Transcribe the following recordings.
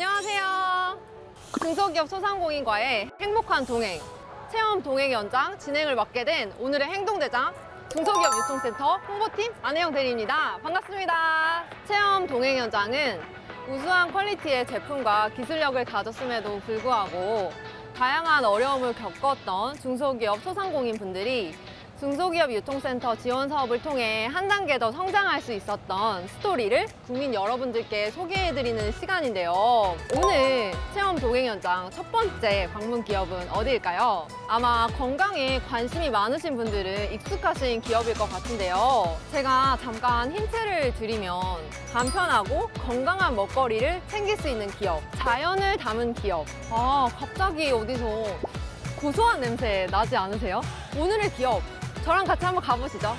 안녕하세요. 중소기업 소상공인과의 행복한 동행, 체험 동행 연장 진행을 맡게 된 오늘의 행동대장 중소기업 유통센터 홍보팀 안혜영 대리입니다. 반갑습니다. 체험 동행 연장은 우수한 퀄리티의 제품과 기술력을 가졌음에도 불구하고 다양한 어려움을 겪었던 중소기업 소상공인 분들이 중소기업 유통센터 지원 사업을 통해 한 단계 더 성장할 수 있었던 스토리를 국민 여러분들께 소개해드리는 시간인데요. 오늘 체험 동행 현장 첫 번째 방문 기업은 어디일까요? 아마 건강에 관심이 많으신 분들은 익숙하신 기업일 것 같은데요. 제가 잠깐 힌트를 드리면 간편하고 건강한 먹거리를 챙길 수 있는 기업, 자연을 담은 기업. 아, 갑자기 어디서 고소한 냄새 나지 않으세요? 오늘의 기업 저랑 같이 한번 가보시죠.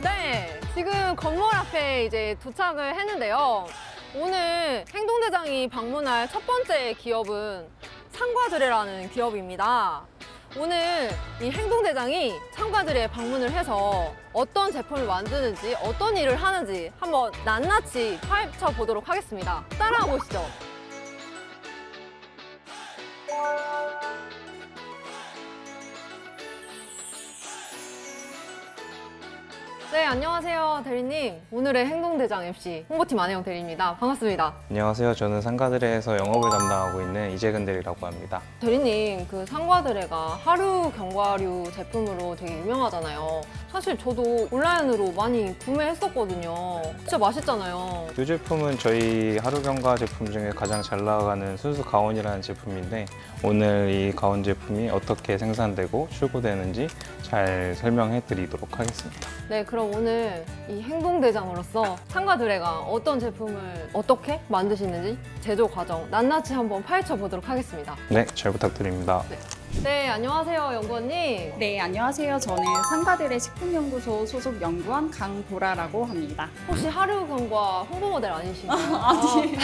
네, 지금 건물 앞에 이제 도착을 했는데요. 오늘 행동대장이 방문할 첫 번째 기업은 상과드레라는 기업입니다. 오늘 이 행동대장이 상과드레에 방문을 해서 어떤 제품을 만드는지 어떤 일을 하는지 한번 낱낱이 파헤쳐 보도록 하겠습니다. 따라와 보시죠. 네, 안녕하세요, 대리님. 오늘의 행동대장 MC 홍보팀 안혜영 대리입니다. 반갑습니다. 안녕하세요. 저는 상가드레에서 영업을 담당하고 있는 이재근 대리라고 합니다. 대리님, 그 상과드레가 하루 견과류 제품으로 되게 유명하잖아요. 사실 저도 온라인으로 많이 구매했었거든요. 진짜 맛있잖아요. 이 제품은 저희 하루경과 제품 중에 가장 잘 나가는 순수 가온이라는 제품인데 오늘 이 가온 제품이 어떻게 생산되고 출고되는지 잘 설명해 드리도록 하겠습니다. 네, 그럼 오늘 이 행동대장으로서 상과드레가 어떤 제품을 어떻게 만드시는지 제조 과정 낱낱이 한번 파헤쳐 보도록 하겠습니다. 네, 잘 부탁드립니다. 네, 안녕하세요, 연구원님. 네, 안녕하세요. 저는 상가들의 식품연구소 소속 연구원 강보라라고 합니다. 혹시 하루 경과 홍보 모델 아니신가요? 아니.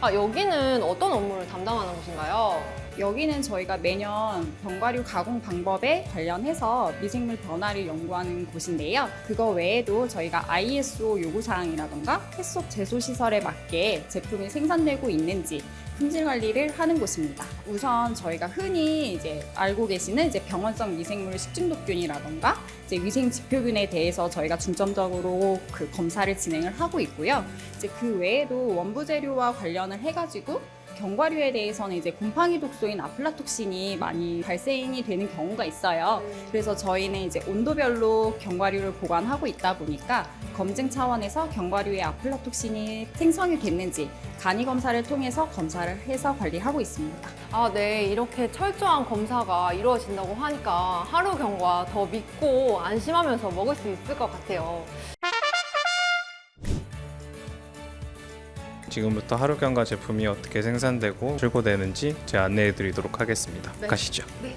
아, 여기는 어떤 업무를 담당하는 곳인가요? 여기는 저희가 매년 견과류 가공 방법에 관련해서 미생물 변화를 연구하는 곳인데요. 그거 외에도 저희가 ISO 요구사항이라던가 햇속 제소 시설에 맞게 제품이 생산되고 있는지 품질 관리를 하는 곳입니다. 우선 저희가 흔히 이제 알고 계시는 이제 병원성 미생물 식중독균이라던가 이제 위생 지표균에 대해서 저희가 중점적으로 그 검사를 진행을 하고 있고요. 이제 그 외에도 원부 재료와 관련을 해가지고 견과류에 대해서는 이제 곰팡이 독소인 아플라톡신이 많이 발생이 되는 경우가 있어요. 그래서 저희는 이제 온도별로 견과류를 보관하고 있다 보니까 검증 차원에서 견과류에 아플라톡신이 생성이 됐는지 간이 검사를 통해서 검사를 해서 관리하고 있습니다. 아, 네. 이렇게 철저한 검사가 이루어진다고 하니까 하루 경과 더 믿고 안심하면서 먹을 수 있을 것 같아요. 지금부터 하루경과 제품이 어떻게 생산되고 출고되는지 제가 안내해 드리도록 하겠습니다. 네. 가시죠. 네.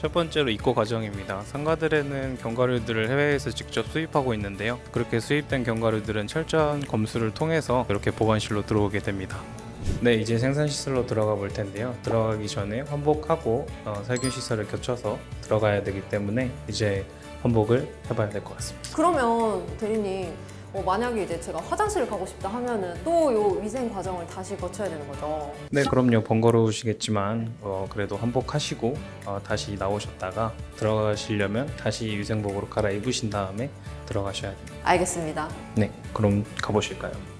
첫 번째로 입고 과정입니다. 상가들에는 견과류들을 해외에서 직접 수입하고 있는데요. 그렇게 수입된 견과류들은 철저한 검수를 통해서 이렇게 보관실로 들어오게 됩니다. 네, 이제 생산 시설로 들어가 볼 텐데요. 들어가기 전에 환복하고 어, 살균 시설을 거쳐서 들어가야 되기 때문에 이제 환복을 해봐야 될 것 같습니다. 그러면 대리님, 어, 만약에 이제 제가 화장실을 가고 싶다 하면은 또 요 위생 과정을 다시 거쳐야 되는 거죠. 네, 그럼요. 번거로우시겠지만 어, 그래도 환복하시고 어, 다시 나오셨다가 들어가시려면 다시 위생복으로 갈아입으신 다음에 들어가셔야 됩니다. 알겠습니다. 네, 그럼 가보실까요?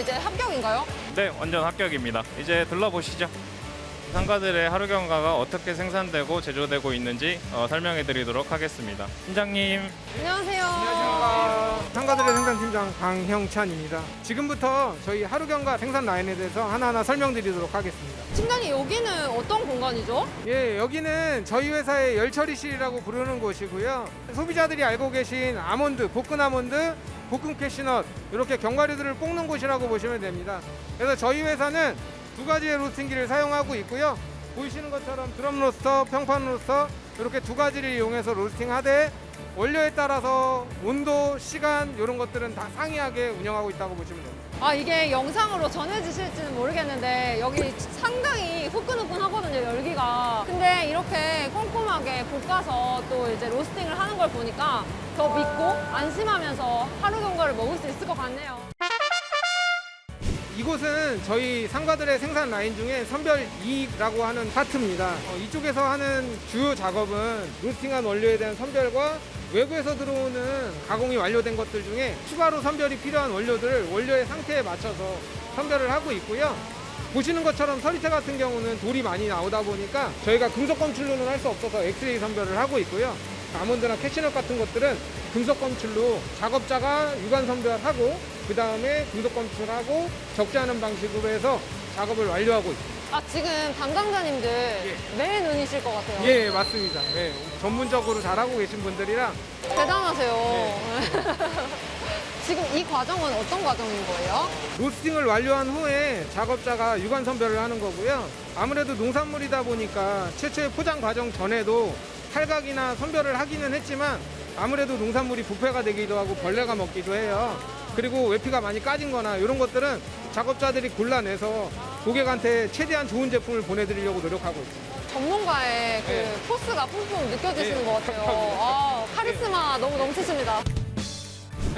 이 이제 합격인가요? 네, 완전 합격입니다. 이제 둘러보시죠. 상가들의 하루 경과가 어떻게 생산되고 제조되고 있는지 어, 설명해 드리도록 하겠습니다. 팀장님, 안녕하세요. 안녕하십니까. 상가들의 생산팀장 강형찬입니다. 지금부터 저희 하루 경과 생산 라인에 대해서 하나하나 설명드리도록 하겠습니다. 팀장님, 여기는 어떤 공간이죠? 예, 여기는 저희 회사의 열처리실이라고 부르는 곳이고요. 소비자들이 알고 계신 아몬드, 볶은 아몬드, 볶은 캐시넛 이렇게 견과류들을 볶는 곳이라고 보시면 됩니다. 그래서 저희 회사는 두 가지의 로스팅기를 사용하고 있고요. 보이시는 것처럼 드럼 로스터, 평판 로스터 이렇게 두 가지를 이용해서 로스팅하되 원료에 따라서 온도, 시간 이런 것들은 다 상이하게 운영하고 있다고 보시면 됩니다. 아, 이게 영상으로 전해지실지는 모르겠는데 여기 상당히 후끈후끈하거든요, 이렇게 꼼꼼하게 볶아서 또 이제 로스팅을 하는 걸 보니까 더 믿고 안심하면서 하루 경과를 먹을 수 있을 것 같네요. 이곳은 저희 상가들의 생산 라인 중에 선별 2라고 하는 파트입니다. 어, 이쪽에서 하는 주요 작업은 로스팅한 원료에 대한 선별과 외부에서 들어오는 가공이 완료된 것들 중에 추가로 선별이 필요한 원료들을 원료의 상태에 맞춰서 선별을 하고 있고요. 보시는 것처럼 서리태 같은 경우는 돌이 많이 나오다 보니까 저희가 금속 검출로는 할 수 없어서 엑스레이 선별을 하고 있고요. 아몬드나 캐시넛 같은 것들은 금속 검출로 작업자가 유관 선별하고 그 다음에 금속 검출하고 않은 방식으로 해서 작업을 완료하고 있습니다. 아, 지금 담당자님들 매일 눈이실 것 같아요. 예, 맞습니다. 예, 전문적으로 잘하고 계신 분들이라 대단하세요. 네. 지금 이 과정은 어떤 과정인 거예요? 로스팅을 완료한 후에 작업자가 유관 선별을 하는 거고요. 아무래도 농산물이다 보니까 최초의 포장 과정 전에도 탈각이나 선별을 하기는 했지만 아무래도 농산물이 부패가 되기도 하고 벌레가 먹기도 해요. 그리고 외피가 많이 까진 거나 이런 것들은 작업자들이 골라내서 고객한테 최대한 좋은 제품을 보내드리려고 노력하고 있습니다. 전문가의 그 네. 포스가 뿜뿜 느껴지시는 네, 것 같아요. 아, 카리스마 너무 넘치십니다.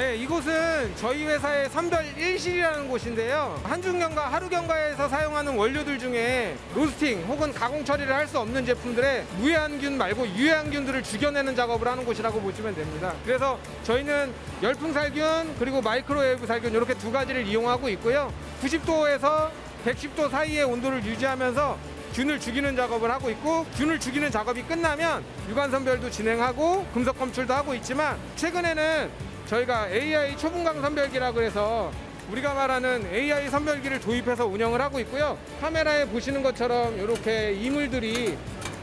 네, 이곳은 저희 회사의 선별 1실이라는 곳인데요. 한중경과 하루경과에서 사용하는 원료들 중에 로스팅 혹은 가공 처리를 할 수 없는 제품들의 무해한균 말고 유해한균들을 죽여내는 작업을 하는 곳이라고 보시면 됩니다. 그래서 저희는 열풍살균 그리고 마이크로웨이브 살균 이렇게 두 가지를 이용하고 있고요. 90도에서 110도 사이의 온도를 유지하면서 균을 죽이는 작업을 하고 있고 균을 죽이는 작업이 끝나면 유관 선별도 진행하고 금속 검출도 하고 있지만 최근에는 저희가 AI 초분강 선별기라고 해서 우리가 말하는 AI 선별기를 도입해서 운영을 하고 있고요. 카메라에 보시는 것처럼 이렇게 이물들이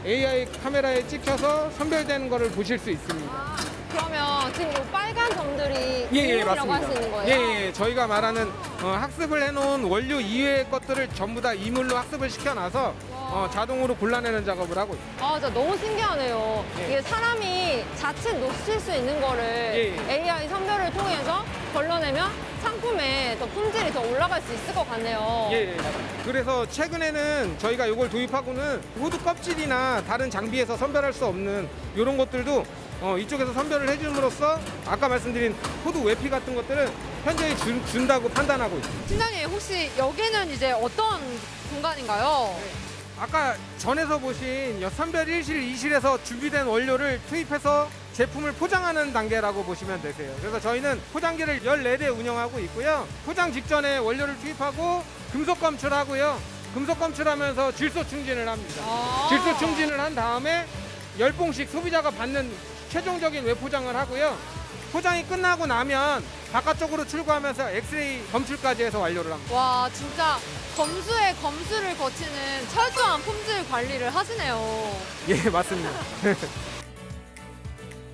AI 카메라에 찍혀서 선별되는 것을 보실 수 있습니다. 아, 그러면 지금 이 빨간 점들이 예, 예, 이물이라고 할수 있는 거예요? 예, 예, 저희가 말하는 어, 학습을 해놓은 원료 이외의 것들을 전부 다 이물로 학습을 시켜놔서 어, 자동으로 골라내는 작업을 하고 있습니다. 아, 진짜 너무 신기하네요. 예. 이게 사람이 자칫 놓칠 수 있는 거를 예, 예. AI 선별을 통해서 걸러내면 상품에 더 품질이 더 올라갈 수 있을 것 같네요. 예, 예. 그래서 최근에는 저희가 이걸 도입하고는 후드 껍질이나 다른 장비에서 선별할 수 없는 이런 것들도 어, 이쪽에서 선별을 해줌으로써 아까 말씀드린 후드 외피 같은 것들은 현저히 준, 준다고 판단하고 있습니다. 팀장님, 혹시 여기는 이제 어떤 공간인가요? 아까 전에서 보신 여- 선별 1실, 2실에서 준비된 원료를 투입해서 제품을 포장하는 단계라고 보시면 되세요. 그래서 저희는 포장기를 14대 운영하고 있고요. 포장 직전에 원료를 투입하고 금속 검출하고요. 금속 검출하면서 질소 충진을 합니다. 아. 질소 충진을 한 다음에 열 봉씩 소비자가 받는 최종적인 외포장을 하고요. 포장이 끝나고 나면 바깥쪽으로 출고하면서 엑스레이 검출까지 해서 완료를 합니다. 와, 진짜 검수에 검수를 거치는 철저한 품질 관리를 하시네요. 예, 맞습니다.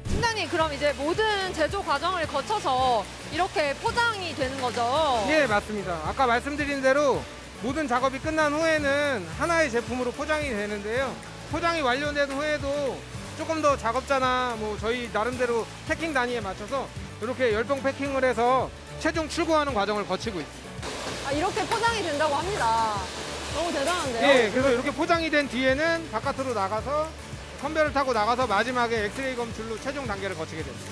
팀장님, 그럼 이제 모든 제조 과정을 거쳐서 이렇게 포장이 되는 거죠? 예, 맞습니다. 아까 말씀드린 대로 모든 작업이 끝난 후에는 하나의 제품으로 포장이 되는데요. 포장이 완료된 후에도 조금 더 작업자나 뭐 저희 나름대로 패킹 단위에 맞춰서 이렇게 열병 패킹을 해서 최종 출고하는 과정을 거치고 있습니다. 아, 이렇게 포장이 된다고 합니다. 너무 대단한데요? 예, 그래서 이렇게 포장이 된 뒤에는 바깥으로 나가서 컨베를 타고 나가서 마지막에 엑스레이 검출로 최종 단계를 거치게 됩니다.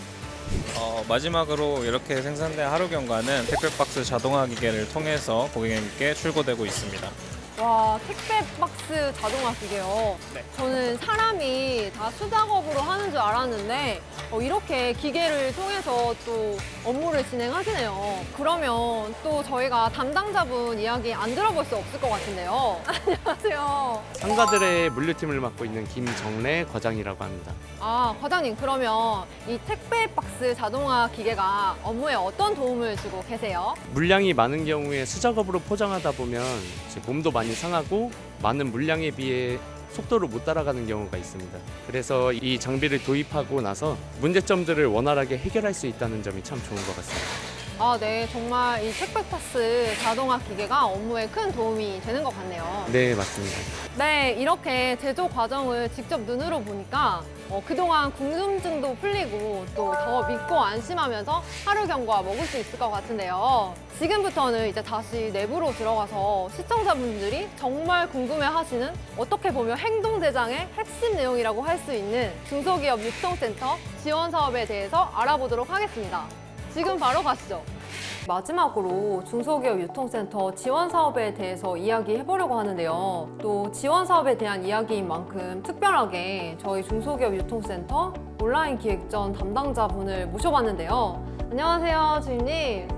어, 마지막으로 이렇게 생산된 하루 경과는 택배박스 자동화 기계를 통해서 고객님께 출고되고 있습니다. 와, 택배 박스 자동화 기계요. 네. 저는 사람이 다 수작업으로 하는 줄 알았는데 어, 이렇게 기계를 통해서 또 업무를 진행하시네요. 그러면 또 저희가 담당자분 이야기 안 들어볼 수 없을 것 같은데요. 안녕하세요. 상가들의 물류팀을 맡고 있는 김정래 과장이라고 합니다. 아, 과장님, 그러면 이 택배 박스 자동화 기계가 업무에 어떤 도움을 주고 계세요? 물량이 많은 경우에 수작업으로 포장하다 보면 이제 몸도 많이 상하고 많은 물량에 비해 속도를 못 따라가는 경우가 있습니다. 그래서 이 장비를 도입하고 나서 문제점들을 원활하게 해결할 수 있다는 점이 참 좋은 것 같습니다. 아, 네. 정말 이 택배파스 자동화 기계가 업무에 큰 도움이 되는 것 같네요. 네, 맞습니다. 네, 이렇게 제조 과정을 직접 눈으로 보니까 어, 그동안 궁금증도 풀리고 또 더 믿고 안심하면서 하루 경과 먹을 수 있을 것 같은데요. 지금부터는 이제 다시 내부로 들어가서 시청자분들이 정말 궁금해 하시는 어떻게 보면 행동 대장의 핵심 내용이라고 할 수 있는 중소기업 유통센터 지원 사업에 대해서 알아보도록 하겠습니다. 지금 바로 가시죠. 마지막으로 중소기업 유통센터 지원 사업에 대해서 이야기해 보려고 하는데요. 또 지원 사업에 대한 이야기인 만큼 특별하게 저희 중소기업 유통센터 온라인 기획전 담당자분을 모셔봤는데요. 안녕하세요, 주임님.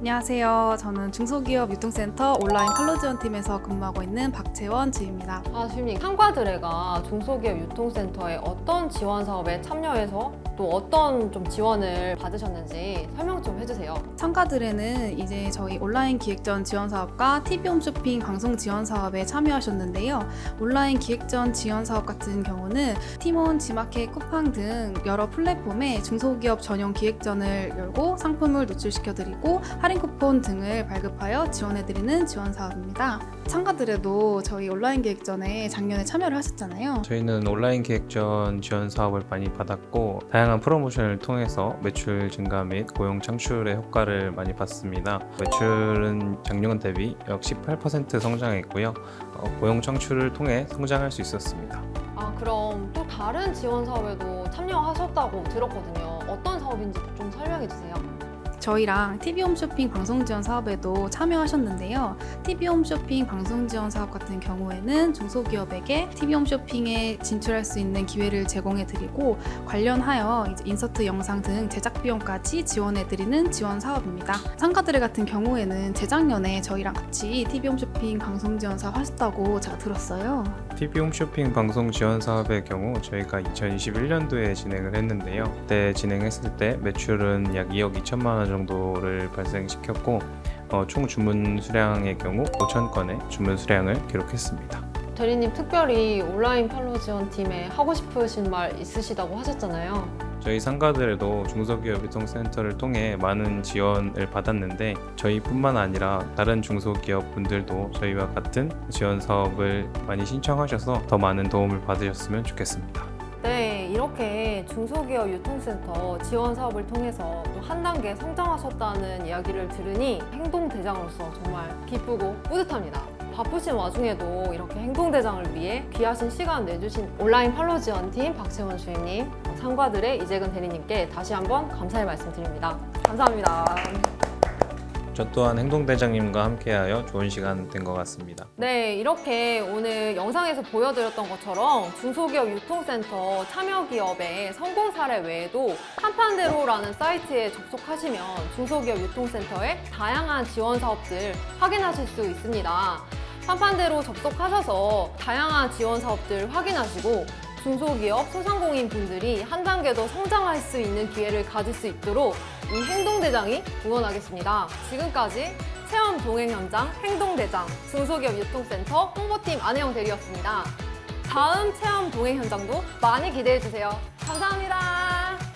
안녕하세요. 저는 중소기업 유통센터 온라인 칼로지원 팀에서 근무하고 있는 박채원 지입니다. 아, 주임님, 상과드레가 중소기업 유통센터의 어떤 지원 사업에 참여해서 또 어떤 좀 지원을 받으셨는지 설명 좀 해주세요. 참가들에는 이제 저희 온라인 기획전 지원 사업과 TV홈 쇼핑 방송 지원 사업에 참여하셨는데요. 온라인 기획전 지원 사업 같은 경우는 티몬, 지마켓, 쿠팡 등 여러 플랫폼에 중소기업 전용 기획전을 열고 상품을 노출시켜드리고 할인 쿠폰 등을 발급하여 지원해드리는 지원 사업입니다. 참가들에도 저희 온라인 기획전에 작년에 참여를 하셨잖아요. 저희는 온라인 기획전 지원 사업을 많이 받았고 다양한 프로모션을 통해서 매출 증가 및 고용 창출의 효과를 많이 봤습니다. 매출은 작년 대비 약 18% 성장했고요. 어, 고용 창출을 통해 성장할 수 있었습니다. 아, 그럼 또 다른 지원 사업에도 참여하셨다고 들었거든요. 어떤 사업인지 좀 설명해 주세요. 저희랑 TV홈 쇼핑 방송 지원 사업에도 참여하셨는데요. TV홈 쇼핑 방송 지원 사업 같은 경우에는 중소기업에게 TV홈 쇼핑에 진출할 수 있는 기회를 제공해 드리고 관련하여 인서트 영상 등 제작 비용까지 지원해 드리는 지원 사업입니다. 참가들 같은 경우에는 재작년에 저희랑 같이 TV홈 쇼핑 방송 지원 사업 하셨다고 제가 들었어요. TV 홈쇼핑 방송 지원 사업의 경우 저희가 2021년도에 진행을 했는데요. 그때 진행했을 때 매출은 약 2억 2천만 원 정도를 발생시켰고 어, 총 주문 수량의 경우 5천 건의 주문 수량을 기록했습니다. 대리님 특별히 온라인 팔로우 지원팀에 하고 싶으신 말 있으시다고 하셨잖아요. 저희 상가들에도 중소기업 유통센터를 통해 많은 지원을 받았는데 저희뿐만 아니라 다른 중소기업 분들도 저희와 같은 지원 사업을 많이 신청하셔서 더 많은 도움을 받으셨으면 좋겠습니다. 네, 이렇게 중소기업 유통센터 지원 사업을 통해서 또 한 단계 성장하셨다는 이야기를 들으니 행동대장으로서 정말 기쁘고 뿌듯합니다. 바쁘신 와중에도 이렇게 행동대장을 위해 귀하신 시간 내주신 온라인 팔로우 지원팀 박채원 주임님, 상과들의 이재근 대리님께 다시 한번 감사의 말씀 드립니다. 감사합니다. 저 또한 행동대장님과 함께하여 좋은 시간 된 것 같습니다. 네, 이렇게 오늘 영상에서 보여드렸던 것처럼 중소기업 유통센터 참여 기업의 성공 사례 외에도 한판대로라는 사이트에 접속하시면 중소기업 유통센터의 다양한 지원 사업들 확인하실 수 있습니다. 한판대로 접속하셔서 다양한 지원 사업들 확인하시고 중소기업 소상공인 분들이 한 단계 더 성장할 수 있는 기회를 가질 수 있도록 이 행동대장이 응원하겠습니다. 지금까지 체험 동행 현장 행동대장 중소기업 유통센터 홍보팀 안혜영 대리였습니다. 다음 체험 동행 현장도 많이 기대해 주세요. 감사합니다.